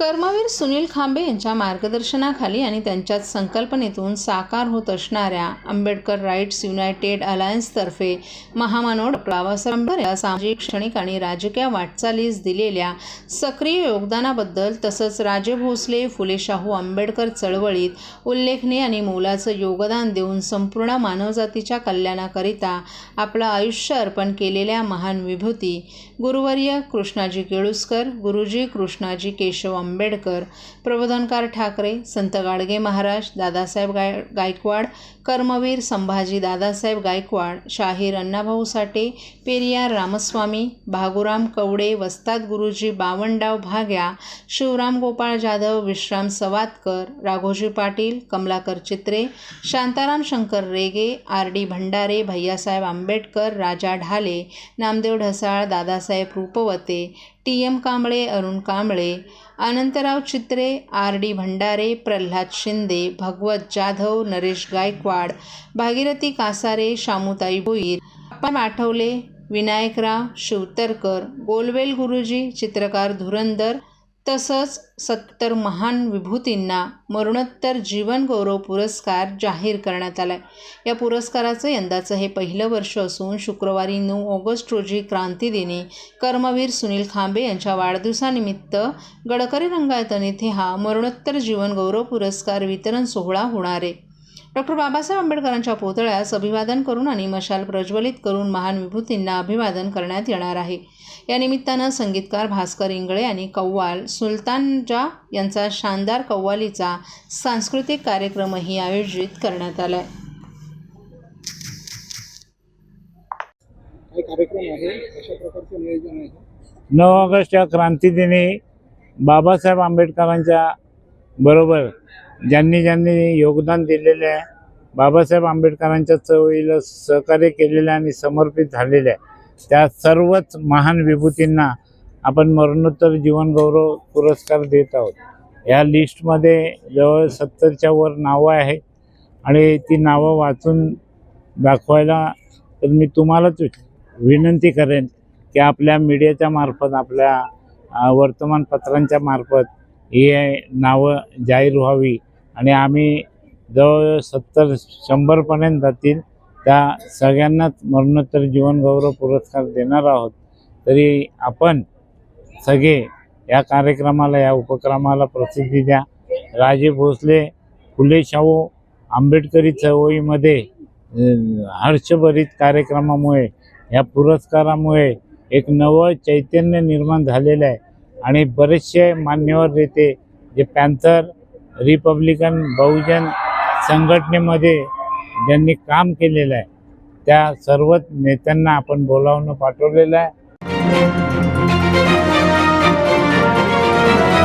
कर्मवीर सुनील खांबे यांच्या मार्गदर्शनाखाली आणि त्यांच्याच संकल्पनेतून साकार होत असणाऱ्या आंबेडकर राईट्स युनायटेड अलायन्सतर्फे महामानव डॉक्टर बाबासाहेब आंबेडकर या सामाजिक शैक्षणिक आणि राजकीय वाटचालीस दिलेल्या सक्रिय योगदानाबद्दल तसंच राजे भोसले फुले शाहू आंबेडकर चळवळीत उल्लेखनीय आणि मोलाचं योगदान देऊन संपूर्ण मानवजातीच्या कल्याणाकरिता आपलं आयुष्य अर्पण केलेल्या महान विभूती गुरुवर्य कृष्णाजी केळुसकर गुरुजी कृष्णाजी केशव आंबेडकर आंबेडकर प्रबोधनकार ठाकरे संत गाडगे महाराज दादासाहेब गाय गायकवाड कर्मवीर संभाजी दादासाहेब गायकवाड शाहीर अण्णाभाऊ साठे पेरियार रामस्वामी भागुराम कवडे वस्ताद गुरुजी बावनडाव Bhagya Shivram Gopal Jadhav Vishram Savatkar Raghoji Patil Kamalakar Chitre Shantaram Shankar Rege R D Bhandare Bhaiyasaheb Ambedkar Raja Dhale Namdev Dhasal Dadasaheb Rupavate T M Kamble Arun Kamble Anantrao Chitre R D Bhandare Pralhad Shinde Bhagwat Jadhav Naresh Gaikwad Bhagirathi Kasare Shamutai Bhoir आपण आठवले विनायकराव शिवतरकर गोलवेल गुरुजी चित्रकार धुरंदर तसंच सत्तर महान विभूतींना मरणोत्तर जीवनगौरव पुरस्कार जाहीर करण्यात आला आहे या पुरस्काराचं यंदाचं हे पहिलं वर्ष असून शुक्रवारी नऊ ऑगस्ट रोजी क्रांतीदिनी कर्मवीर सुनील खांबे यांच्या वाढदिवसानिमित्त गडकरी रंगायतन येथे हा मरणोत्तर जीवनगौरव पुरस्कार वितरण सोहळा होणार आहे. डॉक्टर बाबासाहेब आंबेडकरांच्या पुतळ्यास अभिवादन करून आणि मशाल प्रज्वलित करून महान विभूतींना अभिवादन करण्यात येणार आहे. या निमित्तानं संगीतकार भास्कर इंगळे आणि कव्वाल सुलतानजा यांचा शानदार कव्वालीचा सांस्कृतिक कार्यक्रमही आयोजित करण्यात आला आहे? नऊ ऑगस्ट या क्रांतीदिनी बाबासाहेब आंबेडकरांच्या बरोबर ज्यांनी ज्यांनी योगदान दिलेले आहे बाबासाहेब आंबेडकरांच्या चळवळीला सहकार्य केलेलं आणि समर्पित झालेले आहे त्या सर्वच महान विभूतींना आपण मरणोत्तर जीवनगौरव पुरस्कार देत आहोत. या लिस्टमध्ये जवळ सत्तरच्या वर नावं आहेत आणि ती नावं वाचून दाखवायला तर मी तुम्हालाच विनंती करेन की आपल्या मीडियाच्या मार्फत आपल्या वर्तमानपत्रांच्या मार्फत ही नावं जाहीर व्हावी. आणि आम्ही जवळ सत्तर शंभरपर्यंत जातील. त्या सगळ्यांनाच मरणोत्तर जीवनगौरव पुरस्कार देणार आहोत. तरी आपण सगळे या कार्यक्रमाला या उपक्रमाला प्रसिद्धी द्या. राजे भोसले फुले शाहू आंबेडकरी चळवळीमध्ये हर्षभरीत हर्षभरित कार्यक्रमामुळे या पुरस्कारामुळे एक नवं चैतन्य निर्माण झालेलं आहे. आणि बरेचसे मान्यवर नेते जे पॅन्थर रिपब्लिकन बहुजन संघटनेमध्ये ज्यांनी काम केलेलं आहे त्या सर्वच नेत्यांना आपण बोलावणं पाठवलेलं आहे.